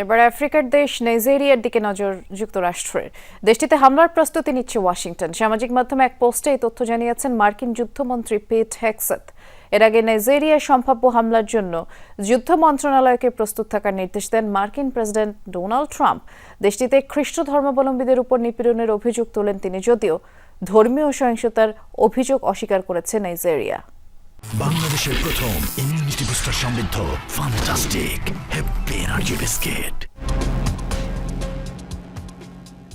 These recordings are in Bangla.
এবার আফ্রিকার দেশ নাইজেরিয়ার দিকে নজর যুক্তরাষ্ট্রের। দেশটিতে হামলার প্রস্তুতি নিচ্ছে ওয়াশিংটন। সামাজিক মাধ্যমে এক পোস্টে এই তথ্য জানিয়েছেন মার্কিন যুদ্ধমন্ত্রী পিট হেক্সেথ এর আগে নাইজেরিয়ার সম্ভাব্য হামলার জন্য যুদ্ধ মন্ত্রণালয়কে প্রস্তুত থাকার নির্দেশ দেন মার্কিন প্রেসিডেন্ট ডোনাল্ড ট্রাম্প। দেশটিতে খ্রিস্ট ধর্মাবলম্বীদের উপর নিপীড়নের অভিযোগ তোলেন তিনি, যদিও ধর্মীয় সহিংসতার অভিযোগ অস্বীকার করেছে নাইজেরিয়া। বাংলাদেশের প্রথম ইমিউনিটি বুস্টার সমৃদ্ধ ফান্টাস্টিক হ্যাপি এনার্জি বিস্কিট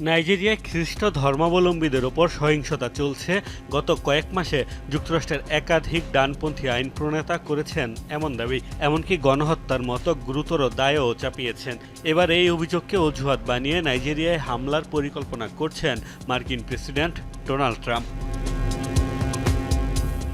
নাইজেরিয়ায় খ্রিস্ট ধর্মাবলম্বীদের ওপর সহিংসতা চলছে। গত কয়েক মাসে যুক্তরাষ্ট্রের একাধিক ডানপন্থী আইন প্রণেতা করেছেন এমন দাবি, এমনকি গণহত্যার মতো গুরুতর দায়ও চাপিয়েছেন। এবার এই অভিযোগকে অজুহাত বানিয়ে নাইজেরিয়ায় হামলার পরিকল্পনা করছেন মার্কিন প্রেসিডেন্ট ডোনাল্ড ট্রাম্প।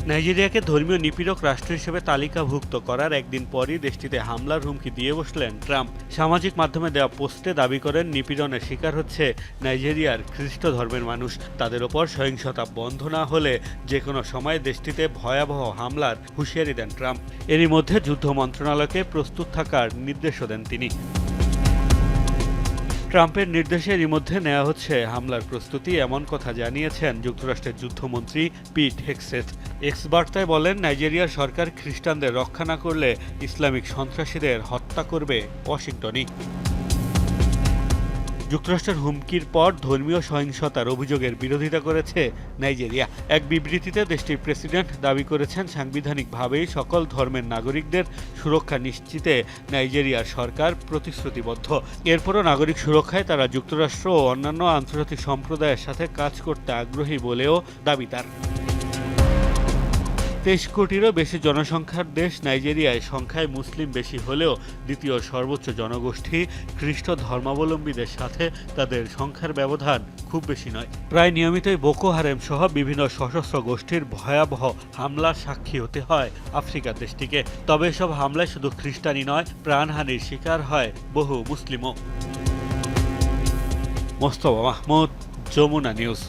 নাইজেরিয়াকে ধর্মীয় নিপীড়ক রাষ্ট্র হিসেবে তালিকাভুক্ত করার একদিন পরই দেশটিতে হামলার হুমকি দিয়ে বসলেন ট্রাম্প। সামাজিক মাধ্যমে দেওয়া পোস্টে দাবি করেন, নিপীড়নের শিকার হচ্ছে নাইজেরিয়ার খ্রিস্ট ধর্মের মানুষ। তাদের ওপর সহিংসতা বন্ধ না হলে যে কোনো সময় দেশটিতে ভয়াবহ হামলার হুঁশিয়ারি দেন ট্রাম্প। এরই মধ্যে যুদ্ধ মন্ত্রণালয়কে প্রস্তুত থাকার নির্দেশও দেন তিনি। ট্রাম্পের নির্দেশের ইমধ্যে নেওয়া হচ্ছে হামলার প্রস্তুতি। এমন কথা জানিয়েছেন যুক্তরাষ্ট্রের যুদ্ধমন্ত্রী পিট হেক্সেথ। এক্স বার্তায় বলেন, নাইজেরিয়ার সরকার খ্রিস্টানদের রক্ষা না করলে ইসলামিক সন্ত্রাসীদের হত্যা করবে ওয়াশিংটনই। যুক্তরাষ্ট্রের হুমকির পর ধর্মীয় সহিংসতার অভিযোগের বিরোধিতা করেছে নাইজেরিয়া। এক বিবৃতিতে দেশটির প্রেসিডেন্ট দাবি করেছেন সাংবিধানিকভাবেই সকল ধর্মের নাগরিকদের সুরক্ষা নিশ্চিতে নাইজেরিয়ার সরকার প্রতিশ্রুতিবদ্ধ। এরপরও নাগরিক সুরক্ষায় তারা যুক্তরাষ্ট্র ও অন্যান্য আন্তর্জাতিক সম্প্রদায়ের সাথে কাজ করতে আগ্রহী বলেও দাবি তার। তেইশ কোটিরও বেশি জনসংখ্যার দেশ নাইজেরিয়ায় সংখ্যায় মুসলিম বেশি হলেও দ্বিতীয় সর্বোচ্চ জনগোষ্ঠী খ্রিস্ট ধর্মাবলম্বীদের সাথে তাদের সংখ্যার ব্যবধান খুব বেশি নয়। প্রায় নিয়মিতই বোকো হারেম সহ বিভিন্ন সশস্ত্র গোষ্ঠীর ভয়াবহ হামলার সাক্ষী হতে হয় আফ্রিকার দেশটিকে। তবে এসব হামলায় শুধু খ্রিস্টানই নয়, প্রাণহানির শিকার হয় বহু মুসলিমও। মোস্তফা মাহমুদ, যমুনা নিউজ।